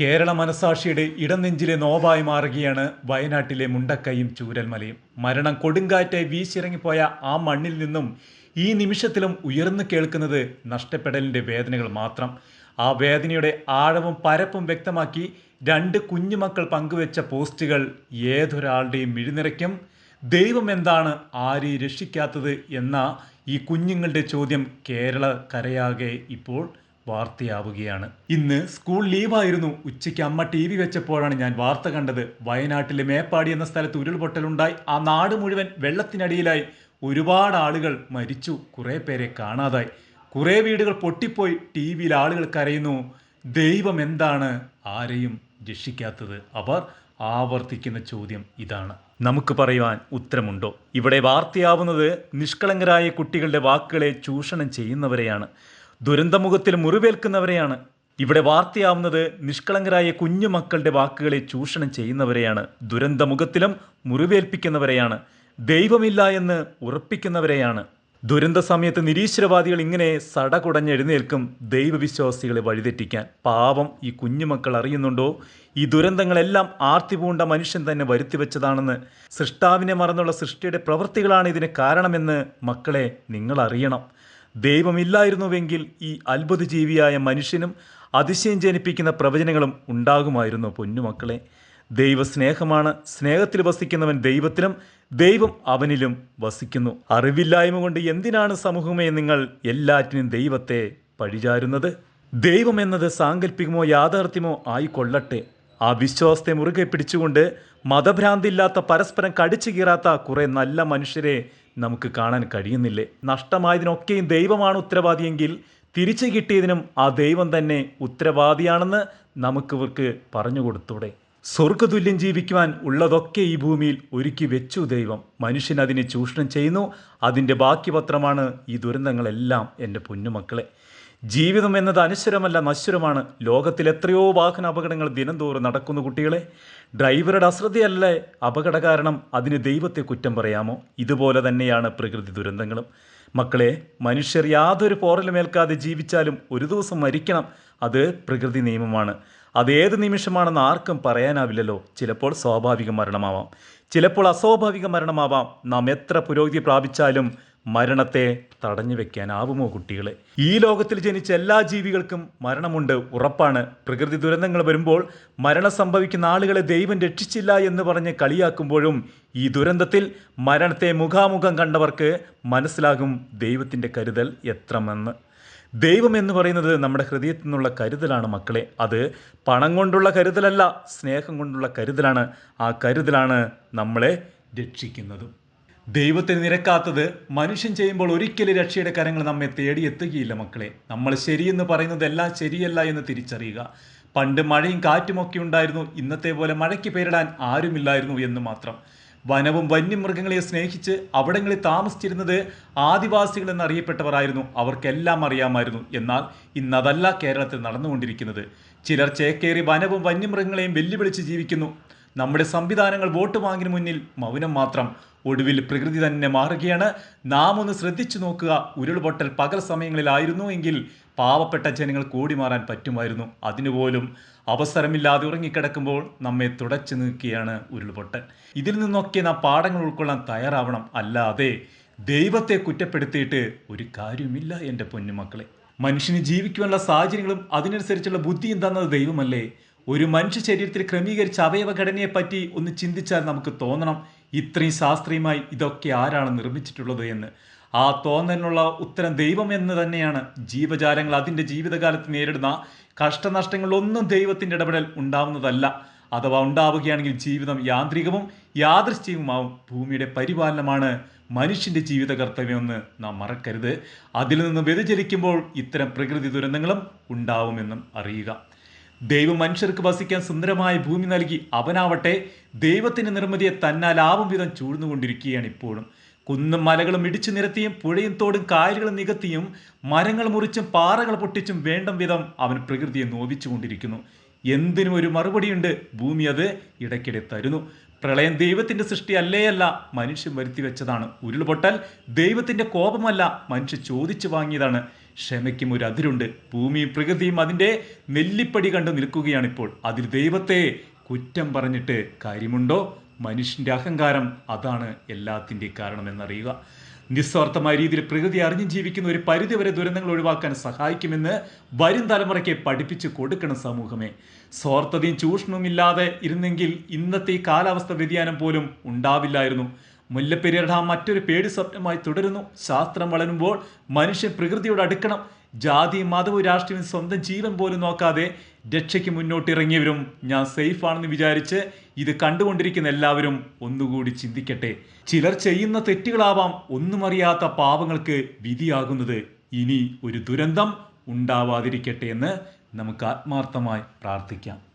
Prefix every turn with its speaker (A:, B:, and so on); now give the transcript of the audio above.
A: കേരള മനസാക്ഷിയുടെ ഇടനെഞ്ചിലെ നോവായി മാറുകയാണ് വയനാട്ടിലെ മുണ്ടക്കയും ചൂരൽമലയും. മരണം കൊടുങ്കാറ്റായി വീശിറങ്ങിപ്പോയ ആ മണ്ണിൽ നിന്നും ഈ നിമിഷത്തിലും ഉയർന്നു കേൾക്കുന്നത് നഷ്ടപ്പെടലിന്റെ വേദനകൾ മാത്രം. ആ വേദനയുടെ ആഴവും പരപ്പും വ്യക്തമാക്കി രണ്ട് കുഞ്ഞുമക്കൾ പങ്കുവെച്ച പോസ്റ്റുകൾ ഏതൊരാളുടെയും മിഴിനിറയ്ക്കും. ദൈവം എന്താണ് ആരെയും രക്ഷിക്കാത്തത് എന്ന ഈ കുഞ്ഞുങ്ങളുടെ ചോദ്യം കേരള കരയാകെ ഇപ്പോൾ വാർത്തയാവുകയാണ്. ഇന്ന് സ്കൂൾ ലീവായിരുന്നു. ഉച്ചയ്ക്ക് അമ്മ ടി വി വെച്ചപ്പോഴാണ് ഞാൻ വാർത്ത കണ്ടത്. വയനാട്ടിലെ മേപ്പാടി എന്ന സ്ഥലത്ത് ഉരുൾപൊട്ടലുണ്ടായി. ആ നാട് മുഴുവൻ വെള്ളത്തിനടിയിലായി. ഒരുപാട് ആളുകൾ മരിച്ചു. കുറേ പേരെ കാണാതായി. കുറേ വീടുകൾ പൊട്ടിപ്പോയി. ടി വിയിൽ ആളുകൾ കരയുന്നു. ദൈവം എന്താണ്? ആരെയും രക്ഷിക്കാത്തത്. അവർ ആവർത്തിക്കുന്ന ചോദ്യം ഇതാണ്. നമുക്ക് പറയുവാൻ ഉത്തരമുണ്ടോ? ഇവിടെ വാർത്തയാവുന്നത് നിഷ്കളങ്കരായ കുട്ടികളുടെ വാക്കുകളെ ചൂഷണം ചെയ്യുന്നവരെയാണ്. ദുരന്തമുഖത്തിൽ മുറിവേൽക്കുന്നവരെയാണ്. ഇവിടെ വാർത്തയാവുന്നത് നിഷ്കളങ്കരായ കുഞ്ഞു മക്കളുടെ വാക്കുകളെ ചൂഷണം ചെയ്യുന്നവരെയാണ്. ദുരന്തമുഖത്തിലും മുറിവേൽപ്പിക്കുന്നവരെയാണ്. ദൈവമില്ല എന്ന് ഉറപ്പിക്കുന്നവരെയാണ്. ദുരന്ത സമയത്ത് നിരീശ്വരവാദികൾ ഇങ്ങനെ സട എഴുന്നേൽക്കും ദൈവവിശ്വാസികളെ വഴിതെറ്റിക്കാൻ. പാവം ഈ കുഞ്ഞുമക്കൾ അറിയുന്നുണ്ടോ? ഈ ദുരന്തങ്ങളെല്ലാം ആർത്തി പൂണ്ട മനുഷ്യൻ തന്നെ വരുത്തിവെച്ചതാണെന്ന് സൃഷ്ടാവിനെ മറന്നുള്ള സൃഷ്ടിയുടെ പ്രവൃത്തികളാണ് ഇതിന് കാരണമെന്ന് മക്കളെ നിങ്ങൾ അറിയണം. ദൈവമില്ലായിരുന്നുവെങ്കിൽ ഈ അത്ഭുത ജീവിയായ മനുഷ്യനും അതിശയം ജനിപ്പിക്കുന്ന പ്രവചനങ്ങളും ഉണ്ടാകുമായിരുന്നു പൊന്നുമക്കളെ. ദൈവസ്നേഹമാണ്. സ്നേഹത്തിൽ വസിക്കുന്നവൻ ദൈവത്തിലും ദൈവം അവനിലും വസിക്കുന്നു. അറിവില്ലായ്മ കൊണ്ട് എന്തിനാണ് സമൂഹമേ നിങ്ങൾ എല്ലാറ്റിനും ദൈവത്തെ പഴിചാരുന്നത്? ദൈവം എന്നത് സാങ്കല്പികമോ യാഥാർത്ഥ്യമോ ആയിക്കൊള്ളട്ടെ. ആ വിശ്വാസത്തെ മുറുകെ പിടിച്ചുകൊണ്ട് മതഭ്രാന്തില്ലാത്ത പരസ്പരം കടിച്ചു കീറാത്ത കുറെ നല്ല മനുഷ്യരെ നമുക്ക് കാണാൻ കഴിയുന്നില്ലേ? നഷ്ടമായതിനൊക്കെയും ദൈവമാണ് ഉത്തരവാദിയെങ്കിൽ തിരിച്ചു കിട്ടിയതിനും ആ ദൈവം തന്നെ ഉത്തരവാദിയാണെന്ന് നമുക്കിവർക്ക് പറഞ്ഞു കൊടുത്തൂടെ സ്വർഗതുല്യം ജീവിക്കുവാൻ ഉള്ളതൊക്കെ ഈ ഭൂമിയിൽ ഒരുക്കി വെച്ചു ദൈവം. മനുഷ്യൻ അതിനെ ചൂഷണം ചെയ്യുന്നു. അതിന്റെ ബാക്കി പത്രമാണ് ഈ ദുരന്തങ്ങളെല്ലാം എന്റെ പൊന്നുമക്കളെ. ജീവിതം എന്നത് അനശ്വരമല്ല നശ്വരമാണ്. ലോകത്തിൽ എത്രയോ വാഹന അപകടങ്ങൾ ദിനംതോറും നടക്കുന്നു കുട്ടികളെ. ഡ്രൈവറുടെ അശ്രദ്ധയല്ലേ അപകട കാരണം. അതിന് ദൈവത്തെ കുറ്റം പറയാമോ? ഇതുപോലെ തന്നെയാണ് പ്രകൃതി ദുരന്തങ്ങളും. മക്കളെ മനുഷ്യർ യാതൊരു പോറലുമേൽക്കാതെ ജീവിച്ചാലും ഒരു ദിവസം മരിക്കണം. അത് പ്രകൃതി നിയമമാണ്. അത് ഏത് നിമിഷമാണെന്ന് ആർക്കും പറയാനാവില്ലല്ലോ. ചിലപ്പോൾ സ്വാഭാവിക മരണമാവാം. ചിലപ്പോൾ അസ്വാഭാവിക മരണമാവാം. നാം എത്ര പുരോഗതി പ്രാപിച്ചാലും മരണത്തെ തടഞ്ഞു വെക്കാനാവുമോ കുട്ടികളെ? ഈ ലോകത്തിൽ ജനിച്ച എല്ലാ ജീവികൾക്കും മരണമുണ്ട് ഉറപ്പാണ്. പ്രകൃതി ദുരന്തങ്ങൾ വരുമ്പോൾ മരണം സംഭവിക്കുന്ന ആളുകളെ ദൈവം രക്ഷിച്ചില്ല എന്ന് പറഞ്ഞ് കളിയാക്കുമ്പോഴും ഈ ദുരന്തത്തിൽ മരണത്തെ മുഖാമുഖം കണ്ടവർക്ക് മനസ്സിലാകും ദൈവത്തിന്റെ കരുതൽ എത്രമെന്ന്. ദൈവം എന്ന് പറയുന്നത് നമ്മുടെ ഹൃദയത്തിൽ നിന്നുള്ള കരുതലാണ് മക്കളെ. അത് പണം കൊണ്ടുള്ള കരുതലല്ല സ്നേഹം കൊണ്ടുള്ള കരുതലാണ്. ആ കരുതലാണ് നമ്മളെ രക്ഷിക്കുന്നതും. ദൈവത്തിന് നിരക്കാത്തത് മനുഷ്യൻ ചെയ്യുമ്പോൾ ഒരിക്കലും രക്ഷയുടെ കരങ്ങൾ നമ്മെ തേടിയെത്തുകയില്ല മക്കളെ. നമ്മൾ ശരിയെന്ന് പറയുന്നതെല്ലാം ശരിയല്ല എന്ന് തിരിച്ചറിയുക. പണ്ട് മഴയും കാറ്റുമൊക്കെ ഉണ്ടായിരുന്നു. ഇന്നത്തെ പോലെ മഴയ്ക്ക് പേരിടാൻ ആരുമില്ലായിരുന്നു എന്ന് മാത്രം. വനവും വന്യമൃഗങ്ങളെ സ്നേഹിച്ച് അവിടങ്ങളിൽ താമസിച്ചിരുന്നത് ആദിവാസികൾ എന്നറിയപ്പെട്ടവരായിരുന്നു. അവർക്കെല്ലാം അറിയാമായിരുന്നു. എന്നാൽ ഇന്നതല്ല കേരളത്തിൽ നടന്നുകൊണ്ടിരിക്കുന്നത്. ചിലർ ചേക്കേറി വനവും വന്യമൃഗങ്ങളെയും വെല്ലുവിളിച്ച് ജീവിക്കുന്നു. നമ്മുടെ സംവിധാനങ്ങൾ വോട്ട് വാങ്ങിന് മുന്നിൽ മൗനം മാത്രം. ഒടുവിൽ പ്രകൃതി തന്നെ മാറുകയാണ്. നാം ഒന്ന് ശ്രദ്ധിച്ചു നോക്കുക. ഉരുൾപൊട്ടൽ പകൽ സമയങ്ങളിലായിരുന്നു എങ്കിൽ പാവപ്പെട്ട ജനങ്ങൾ കൂടി മാറാൻ പറ്റുമായിരുന്നു. അതിനുപോലും അവസരമില്ലാതെ ഉറങ്ങിക്കിടക്കുമ്പോൾ നമ്മെ തുടച്ചു നീക്കുകയാണ് ഉരുൾപൊട്ടൽ. ഇതിൽ നിന്നൊക്കെ നാം പാഠങ്ങൾ ഉൾക്കൊള്ളാൻ തയ്യാറാവണം. അല്ലാതെ ദൈവത്തെ കുറ്റപ്പെടുത്തിയിട്ട് ഒരു കാര്യമില്ല എന്റെ പൊന്നുമക്കളെ. മനുഷ്യന് ജീവിക്കുവാനുള്ള സാഹചര്യങ്ങളും അതിനനുസരിച്ചുള്ള ബുദ്ധിയും തന്നത് ദൈവമല്ലേ? ഒരു മനുഷ്യ ശരീരത്തിൽ ക്രമീകരിച്ച അവയവഘടനയെ പറ്റി ഒന്ന് ചിന്തിച്ചാൽ നമുക്ക് തോന്നണം ഇത്രയും ശാസ്ത്രീയമായി ഇതൊക്കെ ആരാണ് നിർമ്മിച്ചിട്ടുള്ളത് എന്ന്. ആ തോന്നലിനുള്ള ഉത്തരം ദൈവം എന്ന് തന്നെയാണ്. ജീവജാലങ്ങൾ അതിന്റെ ജീവിതകാലത്ത് നേരിടുന്ന കഷ്ടനഷ്ടങ്ങളിലൊന്നും ദൈവത്തിന്റെ ഇടപെടൽ ഉണ്ടാവുന്നതല്ല. അഥവാ ഉണ്ടാവുകയാണെങ്കിൽ ജീവിതം യാന്ത്രികവും യാദൃശ്ചികവുമാവും. ഭൂമിയുടെ പരിപാലനമാണ് മനുഷ്യന്റെ ജീവിത കർത്തവ്യമെന്ന് നാം മറക്കരുത്. അതിൽ നിന്ന് വ്യതിചലിക്കുമ്പോൾ ഇത്തരം പ്രകൃതി ദുരന്തങ്ങളും ഉണ്ടാവുമെന്നും അറിയുക. ദൈവം മനുഷ്യർക്ക് വസിക്കാൻ സുന്ദരമായ ഭൂമി നൽകി അവനാവട്ടെ. ദൈവത്തിന്റെ നിർമ്മിതിയെ തന്നാലാവും വിധം ചൂഴ്ന്നുകൊണ്ടിരിക്കുകയാണ് ഇപ്പോഴും. കുന്നും മലകളും ഇടിച്ചു നിരത്തിയും പുഴയും തോടും കായലുകളും നികത്തിയും മരങ്ങൾ മുറിച്ചും പാറകൾ പൊട്ടിച്ചും വേണ്ടം വിധം അവൻ പ്രകൃതിയെ നോവിച്ചുകൊണ്ടിരിക്കുന്നു. എന്തിനും ഒരു മറുപടിയുണ്ട്. ഭൂമി അത് ഇടയ്ക്കിടെ തരുന്നു. പ്രളയം ദൈവത്തിന്റെ സൃഷ്ടി അല്ലേയല്ല മനുഷ്യൻ വരുത്തി വെച്ചതാണ് ഉരുൾപൊട്ടൽ ദൈവത്തിന്റെ കോപമല്ല മനുഷ്യൻ ചോദിച്ചു വാങ്ങിയതാണ്. ക്ഷമയ്ക്കും ഒരു അതിരുണ്ട്. ഭൂമിയും പ്രകൃതിയും അതിന്റെ നെല്ലിപ്പടി കണ്ടു നിൽക്കുകയാണിപ്പോൾ. അതിൽ ദൈവത്തെ കുറ്റം പറഞ്ഞിട്ട് കാര്യമുണ്ടോ? മനുഷ്യന്റെ അഹങ്കാരം അതാണ് എല്ലാത്തിന്റെ കാരണമെന്നറിയുക. നിസ്വാർത്ഥമായ രീതിയിൽ പ്രകൃതി അറിഞ്ഞു ജീവിക്കുന്ന ഒരു പരിധിവരെ ദുരന്തങ്ങൾ ഒഴിവാക്കാൻ സഹായിക്കുമെന്ന് വരും തലമുറയ്ക്ക് പഠിപ്പിച്ചു കൊടുക്കണം സമൂഹമേ. സ്വാർത്ഥതയും ചൂഷണവും ഇല്ലാതെ ഇരുന്നെങ്കിൽ ഇന്നത്തെ ഈ കാലാവസ്ഥ വ്യതിയാനം പോലും ഉണ്ടാവില്ലായിരുന്നു. മുല്ലപ്പെരിയാർ ഡാം മറ്റൊരു പേടി സ്വപ്നമായി തുടരുന്നു. ശാസ്ത്രം വളരുമ്പോൾ മനുഷ്യൻ പ്രകൃതിയോട് അടുക്കണം. ജാതി മതവും രാഷ്ട്രീയവും സ്വന്തം ജീവൻ പോലും നോക്കാതെ രക്ഷയ്ക്ക് മുന്നോട്ടിറങ്ങിയവരും ഞാൻ സേഫാണെന്ന് വിചാരിച്ച് ഇത് കണ്ടുകൊണ്ടിരിക്കുന്ന എല്ലാവരും ഒന്നുകൂടി ചിന്തിക്കട്ടെ. ചിലർ ചെയ്യുന്ന തെറ്റുകളാവാം ഒന്നും അറിയാത്ത പാവങ്ങൾക്ക് വിധിയാകുന്നത്. ഇനി ഒരു ദുരന്തം ഉണ്ടാവാതിരിക്കട്ടെ എന്ന് നമുക്ക് ആത്മാർത്ഥമായി പ്രാർത്ഥിക്കാം.